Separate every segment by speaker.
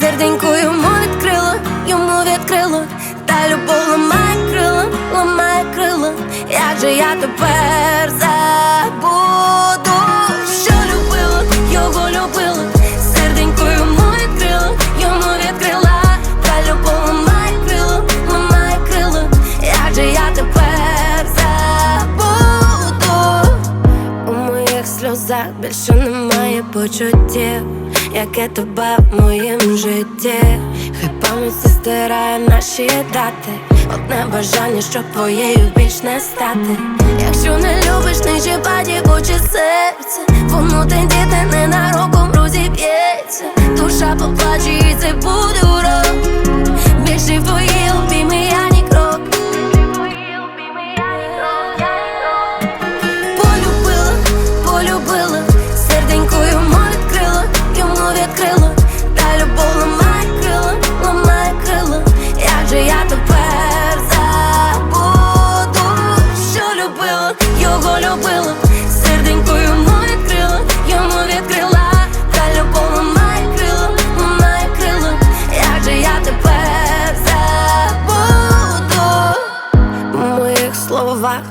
Speaker 1: серденько йому відкрила, йому відкрила, та любов ламає крила, ламає крила, як же я тепер забуду, що любила, його любила, серденько йому відкрила, йому відкрила, та любов ламає крила, ламає крила, як же я тепер забуду. У моїх сльозах більше немає почуттів, яке тебе в моїм житті. Хай пам'ять стирає наші дати. Одне бажання, щоб твоєю більш не стати. Якщо не любиш, не чіпай дівоче серце. Воно тендіти ненароком словах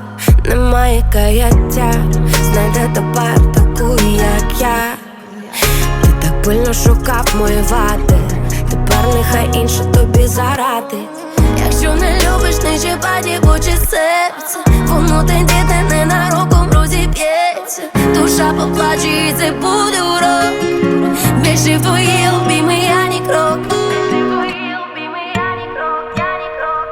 Speaker 1: немає каяття, знайде тепер таку, як я. Ти так пильно шукав мої вати Тепер нехай інше тобі зарадить Якщо не любиш, не чіпай дівоче серце, воно те діти не нароком розіб'ється, душа поплаче і це буде урок. Більше в твої обійми я ні крок. Більше в твої обійми я ні крок, я ні крок.